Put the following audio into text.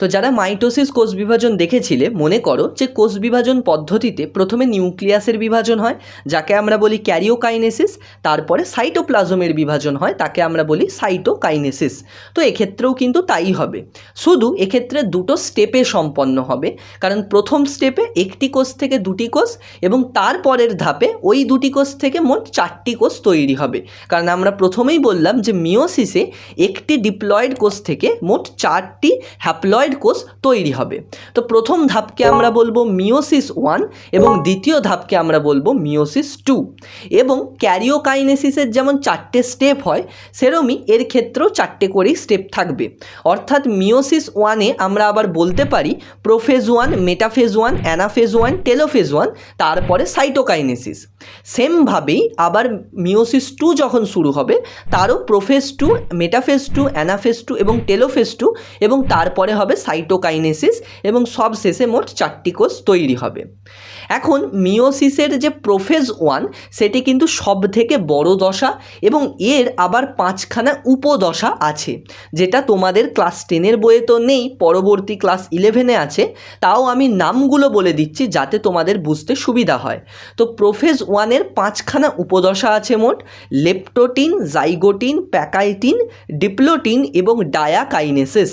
তো যারা মাইটোসিস কোষ বিভাজন দেখেছিলে, মনে করো যে কোষ বিভাজন পদ্ধতিতে প্রথমে নিউক্লিয়াসের বিভাজন হয়, যাকে আমরা বলি ক্যারিওকাইনেসিস, তারপরে সাইটোপ্লাজমের বিভাজন হয়, তাকে আমরা বলি সাইটোকাইনেসিস। তো এক্ষেত্রেও কিন্তু তাই হবে। শুধু এক্ষেত্রে দুটো স্টেপে সম্পন্ন হবে, কারণ প্রথম স্টেপে একটি কোষ থেকে দুটি কোষ এবং তারপরের ধাপে ওই দুটি কোষ থেকে মোট চারটি কোষ তৈরি হবে। কারণ আমরা প্রথমেই বললাম যে মিওসিসে একটি ডিপ্লয়েড কোষ থেকে মোট চারটি হ্যাপ্লয়েড কোষ তৈরি হবে। তো প্রথম ধাপকে আমরা বলব মিওসিস ওয়ান এবং দ্বিতীয় ধাপকে আমরা বলব মিওসিস টু এবং ক্যারিওকাইনেসিসের যেমন চারটে স্টেপ হয়, সেরমই এর ক্ষেত্রেও চারটে করেই স্টেপ থাকবে। অর্থাৎ মিওসিস ওয়ানে আমরা আবার বলতে পারি prophase one metaphase one anaphase one telophase one তারপরে সাইটোকাইনেসিস সেমভাবেই আবার মিওসিস টু যখন শুরু হবে, তারও prophase two metaphase two anaphase two এবং টেলোফেজ টু এবং তারপরে হবে সাইটোকাইনেসিস এবং সব শেষে মোট চারটি কোষ তৈরি হবে। এখন মিওসিসের যে প্রোফেজ ওয়ান, সেটি কিন্তু সব থেকে বড় দশা এবং এর আবার পাঁচখানা উপদশা আছে, যেটা তোমাদের ক্লাস টেনের বইয়ে তো নেই, পরবর্তী ক্লাস ইলেভেনে আছে। তাও আমি নামগুলো বলে দিচ্ছি যাতে তোমাদের বুঝতে সুবিধা হয়। তো প্রোফেজ ওয়ানের পাঁচখানা উপদশা আছে মোট, লেপটোটিন, জাইগোটিন, প্যাকাইটিন, ডিপ্লোটিন এবং ডায়াকাইনেসিস।